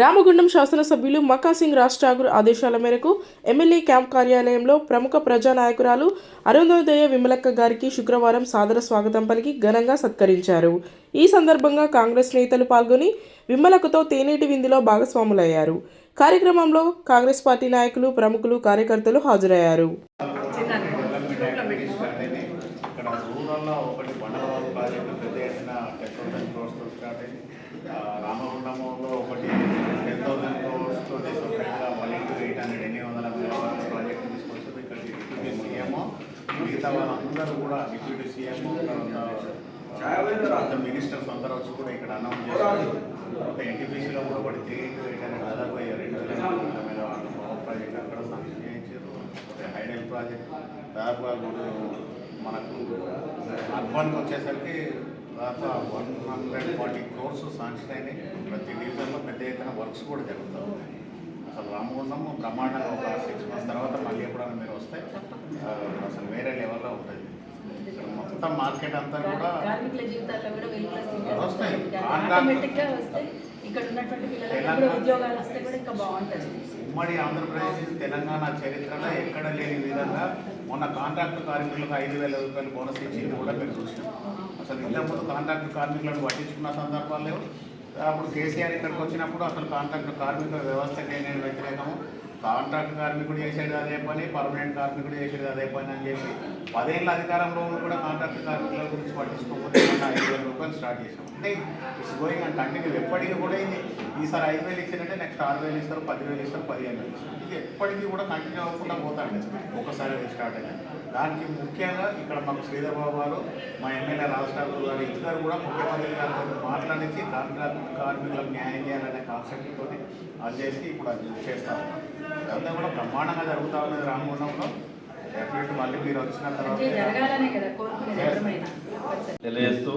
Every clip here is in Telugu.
రామగుండం శాసనసభ్యులు మకాసింగ్ రాజ్ ఠాగూర్ ఆదేశాల మేరకు ఎమ్మెల్యే క్యాంప్ కార్యాలయంలో ప్రముఖ ప్రజా నాయకురాలు అరుణోదయ విమలక్క గారికి శుక్రవారం సాదర స్వాగతం పలికి ఘనంగా సత్కరించారు. ఈ సందర్భంగా కాంగ్రెస్ నేతలు పాల్గొని విమలకతో తేనేటి విందులో భాగస్వాములయ్యారు. కార్యక్రమంలో కాంగ్రెస్ పార్టీ నాయకులు ప్రముఖులు కార్యకర్తలు హాజరయ్యారు. రామగుండంలో ఒకటి అయినాయి ఇక్కడ రూరల్లో ఒకటి బండవాళ్ళ ప్రాజెక్టు పెద్ద ఎత్తున టెన్ థౌసండ్ క్రోర్స్తో స్టార్ట్ అయింది ఆ, రామగుండంలో ఒకటి టెన్ థౌసండ్ క్రోర్స్తో సపరేట్గా వన్ ఇంటూ ఎయిట్ హండ్రెడ్ ఎనిమిది వందల మెగావాట్ల ప్రాజెక్ట్ తీసుకొచ్చి ఇక్కడ డిప్యూటీ సీఎం మిగతా వాళ్ళందరూ కూడా డిప్యూటీ సీఎం తర్వాత మినిస్టర్స్ అందరూ వచ్చి కూడా ఇక్కడ అనౌన్స్ చేశారు. ఒక ఎన్టీపీసీలో కూడా ఒకటి తిరిగి ఇంటూ దాదాపు రెండు వేల ప్రాజెక్ట్ అక్కడ శాంక్షన్ చేయించారు. Hydel hydel project. దాదాపుగా కూడా మనకు అర్బన్కి వచ్చేసరికి దాదాపు one hundred forty crores sanction అయినాయి. ప్రతి డివిజన్లో పెద్ద ఎత్తున వర్క్స్ కూడా జరుగుతూ ఉన్నాయి. అసలు రామగుండం బ్రహ్మాండంగా ఒక సిక్స్ మంత్స్ తర్వాత మళ్ళీ ఎప్పుడైనా మీరు వస్తే అసలు వేరే లెవెల్లో ఉంటుంది. మొత్తం మార్కెట్ అంతా కూడా వస్తాయి. ఉమ్మడి ఆంధ్రప్రదేశ్ తెలంగాణ చరిత్రలో ఎక్కడ లేని విధంగా మొన్న కాంట్రాక్ట్ కార్మికులకు ఐదు వేల రూపాయలు బోనస్ ఇచ్చింది కూడా మీరు చూసినాం అసలు ఇంతకుముందు కాంట్రాక్ట్ కార్మికులను పట్టించుకున్న సందర్భాలు లేవు. అప్పుడు కేసీఆర్ ఇక్కడికి వచ్చినప్పుడు అసలు కాంట్రాక్ట్ కార్మికుల వ్యవస్థకి నేను వ్యతిరేకము. కాంట్రాక్ట్ కార్మికుడు చేసేది అదే పని పర్మనెంట్ కార్మికుడు చేసేది అదే పని అని చెప్పి పదేళ్ళ అధికారంలో కూడా కాంట్రాక్ట్ కార్మికుల గురించి పట్టించుకోకపోతే ఐదు వేల రూపాయలు స్టార్ట్ చేసాం అంటే ఇట్స్ గోయింగ్ అంటే కంటిన్యూ ఎప్పటికీ కూడా ఇది ఈసారి ఐదు వేలు ఇచ్చారంటే నెక్స్ట్ ఆరు వేలు ఇస్తారు పదివేలు ఇస్తారు పదిహేను వేలు ఇస్తారు. ఇది ఎప్పటికీ కూడా కంటిన్యూ అవ్వకుండా పోతాడు ఒకసారి అది స్టార్ట్ అయ్యాను దానికి ముఖ్యంగా ఇక్కడ మాకు శ్రీధర్ బాబు గారు మా ఎమ్మెల్యే రాష్ట్రాలు గారు ఇద్దరు కూడా ముఖ్యమంత్రి గారితో మాట్లాడించి కాంట్రాక్ట్ కార్మికులకు న్యాయం చేయాలనే కాన్సెప్ట్ తోటి అది చేసి ఇప్పుడు అది చేస్తా ఉన్నాం. ఇదంతా కూడా బ్రహ్మాండంగా జరుగుతూ ఉన్నది రామగుండంలో డెఫినెట్ మళ్ళీ మీరు వచ్చిన తర్వాత జరగాలనే కదా కోరుకునేది ఎవరమైనా తెలియజేస్తూ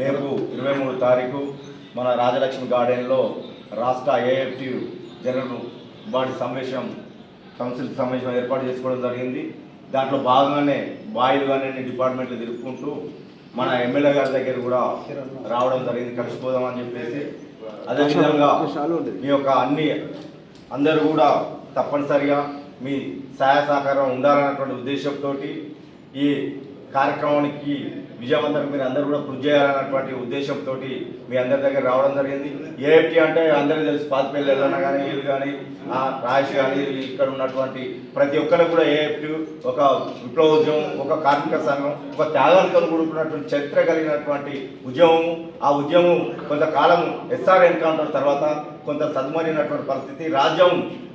రేపు ఇరవై మూడు తారీఖు మన రాజలక్ష్మి గార్డెన్లో రాష్ట్ర ఏఎఫ్టి జనరల్ బాడీ సమావేశం కౌన్సిల్ సమావేశం ఏర్పాటు చేసుకోవడం జరిగింది. దాంట్లో భాగంగానే బాయిలు కానీ డిపార్ట్మెంట్లు తిరుపుకుంటూ మన ఎమ్మెల్యే గారి దగ్గర కూడా రావడం జరిగింది. కలిసిపోదామని చెప్పేసి. అదేవిధంగా మీ యొక్క అన్ని అందరూ కూడా తప్పనిసరిగా మీ సహాయ సహకారం ఉండాలన్నటువంటి ఉద్దేశంతో ఈ కార్యక్రమానికి విజయవంతం మీరు అందరూ కూడా కృషి చేయాలన్నటువంటి ఉద్దేశంతో మీ అందరి దగ్గర రావడం జరిగింది. ఏఎఫ్టీ అంటే అందరికీ తెలుసు పాతపల్లి వెళ్ళినా కానీ వీళ్ళు కానీ రాజేష్ కానీ ఇక్కడ ఉన్నటువంటి ప్రతి ఒక్కరికి కూడా ఏఎఫ్టీ ఒక విప్లవ ఉద్యమం ఒక కార్మిక సంఘం ఒక త్యాగాలతో కూడుకున్నటువంటి చరిత్ర కలిగినటువంటి ఉద్యమం ఆ ఉద్యమం కొంతకాలం ఎస్ఆర్ ఎన్కౌంటర్ తర్వాత కొంత సద్మరినటువంటి పరిస్థితి రాజ్యం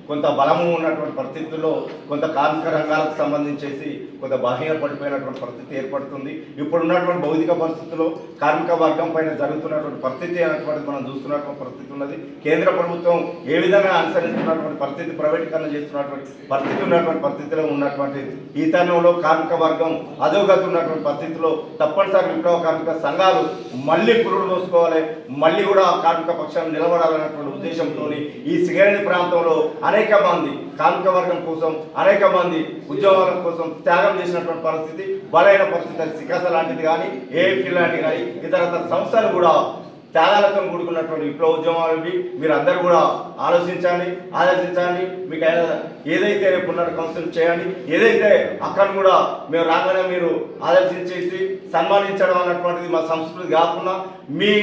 కొంత బలము ఉన్నటువంటి పరిస్థితుల్లో కొంత కార్మిక రంగాలకు సంబంధించేసి కొంత బాహ్య పడిపోయినటువంటి పరిస్థితి ఏర్పడుతుంది. ఇప్పుడు ఉన్నటువంటి భౌతిక పరిస్థితుల్లో కార్మిక వర్గం పైన జరుగుతున్నటువంటి పరిస్థితి అనేటువంటిది మనం చూస్తున్నటువంటి పరిస్థితి ఉన్నది. కేంద్ర ప్రభుత్వం ఏ విధంగా అనుసరిస్తున్నటువంటి పరిస్థితి ప్రైవేటీకరణ చేస్తున్నటువంటి పరిస్థితి ఉన్నటువంటి పరిస్థితిలో ఉన్నటువంటి ఈ తరుణంలో కార్మిక వర్గం అధోగతి ఉన్నటువంటి పరిస్థితిలో తప్పనిసరి విప్లవ కార్మిక సంఘాలు మళ్ళీ పురుడు దోసుకోవాలి. మళ్ళీ కూడా కార్మిక పక్షాన్ని నిలబడాలన్నటువంటి ఉద్దేశంతో ఈ సింగరేణి ప్రాంతంలో అనేక అనేక మంది కార్మిక వర్గం కోసం అనేక మంది ఉద్యోగాల కోసం త్యాగం చేసినటువంటి పరిస్థితి బలైన పరిస్థితి అది సికాస లాంటిది కానీ ఏఎఫ్టీ లాంటిది కానీ ఇతర సంస్థలు కూడా త్యాగాలతో కూడుకున్నటువంటి విప్లవ ఉద్యమాలు ఇవి. మీరు అందరూ కూడా ఆలోచించండి ఆలోచించండి. మీకు ఏదైతే రేపు ఉన్న కౌన్సిల్ చేయండి ఏదైతే అక్కడ కూడా మేము రాగానే మీరు ఆలోచించేసి సన్మానించడం అన్నటువంటిది మా సంస్కృతి కాకుండా మీ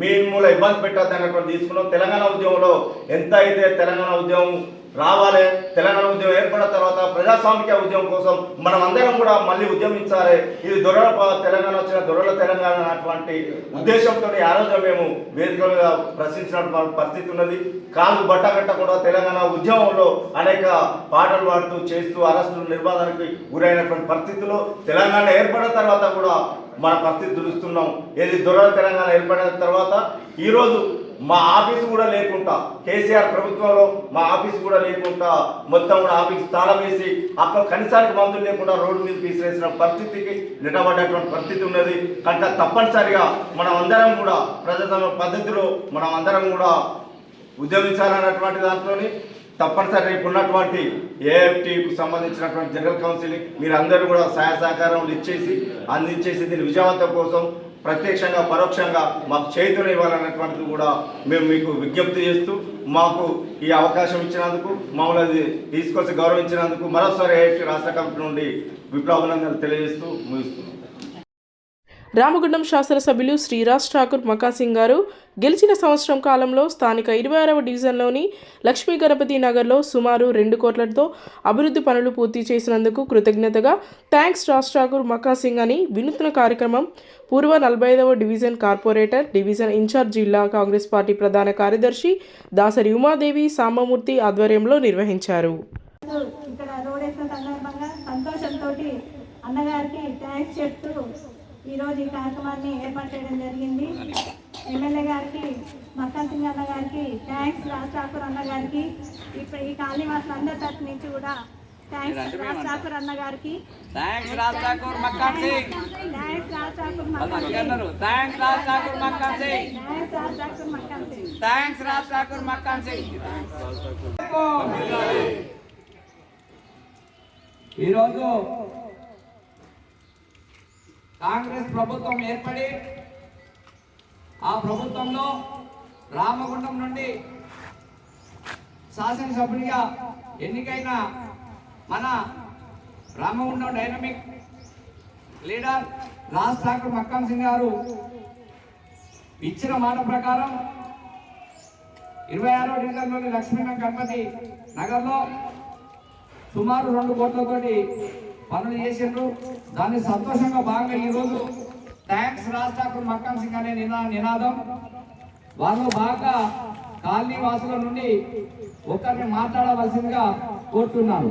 మీ మూల ఇబ్బంది పెట్టద్దు అన్నటువంటి తీసుకున్నాం. తెలంగాణ ఉద్యమంలో ఎంత అయితే తెలంగాణ ఉద్యమం రావాలి. తెలంగాణ ఉద్యమం ఏర్పడిన తర్వాత ప్రజాస్వామిక ఉద్యమం కోసం మనం అందరం కూడా మళ్ళీ ఉద్యమించాలి. ఇది దొరల ప- తెలంగాణ వచ్చిన దొరల తెలంగాణ అటువంటి ఉద్దేశంతో ఆ రోజు మేము వేదికలుగా ప్రశ్నించిన పరిస్థితి ఉన్నది. కాలు బట్ట కట్టకుండా తెలంగాణ ఉద్యమంలో అనేక పాటలు పాడుతూ చేస్తూ అరెస్టులు నిర్బంధానికి గురైనటువంటి పరిస్థితుల్లో తెలంగాణ ఏర్పడిన తర్వాత కూడా మన పరిస్థితి దురుస్తున్నాం. ఏది దొరల తెలంగాణ ఏర్పడిన తర్వాత ఈరోజు మా ఆఫీసు కూడా లేకుండా కేసీఆర్ ప్రభుత్వంలో మా ఆఫీసు కూడా లేకుండా మొత్తం కూడా ఆఫీస్ తాళం వేసి అక్కడ కనీసానికి మందులు లేకుండా రోడ్డు మీద తీసివేసిన పరిస్థితికి నిలబడ్డటువంటి పరిస్థితి ఉన్నది. కనుక తప్పనిసరిగా మనం అందరం కూడా ప్రజల పద్ధతిలో మనం అందరం కూడా ఉద్యమించాలన్నటువంటి దాంట్లోని తప్పనిసరి రేపు ఉన్నటువంటి ఏఎఫ్టీకి సంబంధించినటువంటి జనరల్ కౌన్సిల్ మీరు అందరూ కూడా సహాయ సహకారం ఇచ్చేసి అందించేసి దీని విజయవంతం కోసం ప్రత్యక్షంగా పరోక్షంగా మాకు చేతులు ఇవ్వాలన్నటువంటిది కూడా మేము మీకు విజ్ఞప్తి చేస్తూ మాకు ఈ అవకాశం ఇచ్చినందుకు మమ్మల్ని అది తీసుకొచ్చి గౌరవించినందుకు మరోసారి ఏఎఫ్టీ రాష్ట్ర కమిటీ నుండి విప్లవాభినందనలు తెలియజేస్తూ ముగిస్తున్నాం. రామగుండం శాసనసభ్యులు శ్రీరాజ్ ఠాకూర్ మకాసింగ్ గారు గెలిచిన సంవత్సరం కాలంలో స్థానిక ఇరవై ఆరవ డివిజన్లోని లక్ష్మీ గణపతి నగర్లో సుమారు రెండు కోట్లతో అభివృద్ధి పనులు పూర్తి చేసినందుకు కృతజ్ఞతగా థ్యాంక్స్ రాజ్ ఠాకూర్ మకాసింగ్ అని వినూత్న కార్యక్రమం పూర్వ నలభై ఐదవ డివిజన్ కార్పొరేటర్ డివిజన్ ఇన్ఛార్జ్ జిల్లా కాంగ్రెస్ పార్టీ ప్రధాన కార్యదర్శి దాసరి ఉమాదేవి సాంబమూర్తి ఆధ్వర్యంలో నిర్వహించారు. ఇక్కడ రోడ్ వేసిన సందర్భంగా సంతోషంతో అన్నగారికి థ్యాంక్స్ చెప్తూ ఈరోజు ఈ కార్యక్రమాన్ని ఏర్పాటు చేయడం జరిగింది. ఎమ్మెల్యే గారికి మక్కన్ సింగ్ అన్న గారికి థ్యాంక్స్ రాజ్ ఠాకూర్ అన్న గారికి ఇప్పుడు ఈ కాలనీ వాసులందరి తరఫు నుంచి కూడా థ్యాంక్స్ రాజ్ ఠాకూర్ అన్న గారికి. థ్యాంక్స్ రాజ్ ఠాకూర్ మక్కాన్ సింగ్. థ్యాంక్స్ రాజ్ ఠాకూర్ వాళ్ళు మక్కన్ మంచిగా సింగ్. అన్నారు thanks Raj Thakur Makkan Singh. Thanks Raj Thakur Makkan Singh. Thanks Raj Thakur Makkan Singh. ఈరోజు కాంగ్రెస్ ప్రభుత్వం ఏర్పడి ఆ ప్రభుత్వంలో రామగుండం నుండి శాసనసభ్యునిగా ఎన్నికైన మన రామగుండం డైనమిక్ లీడర్ రాజ్ ఠాకూర్ మక్కన్ సింగ్ గారు ఇచ్చిన మాట ప్రకారం ఇరవై ఆరో డివిజన్లోని లక్ష్మీనారాయణ గణపతి నగర్లో సుమారు రెండు కోట్లతోటి పనులు చేసిండ్రు. దాన్ని సంతోషంగా భాగంగా ఈరోజు థ్యాంక్స్ రాజ్ ఠాకూర్ మక్కన్ సింగ్ అనే నినా నినాదం. వాళ్ళు బాగా కాలనీ వాసుల నుండి ఒకరిని మాట్లాడవలసిందిగా కోరుతున్నాను.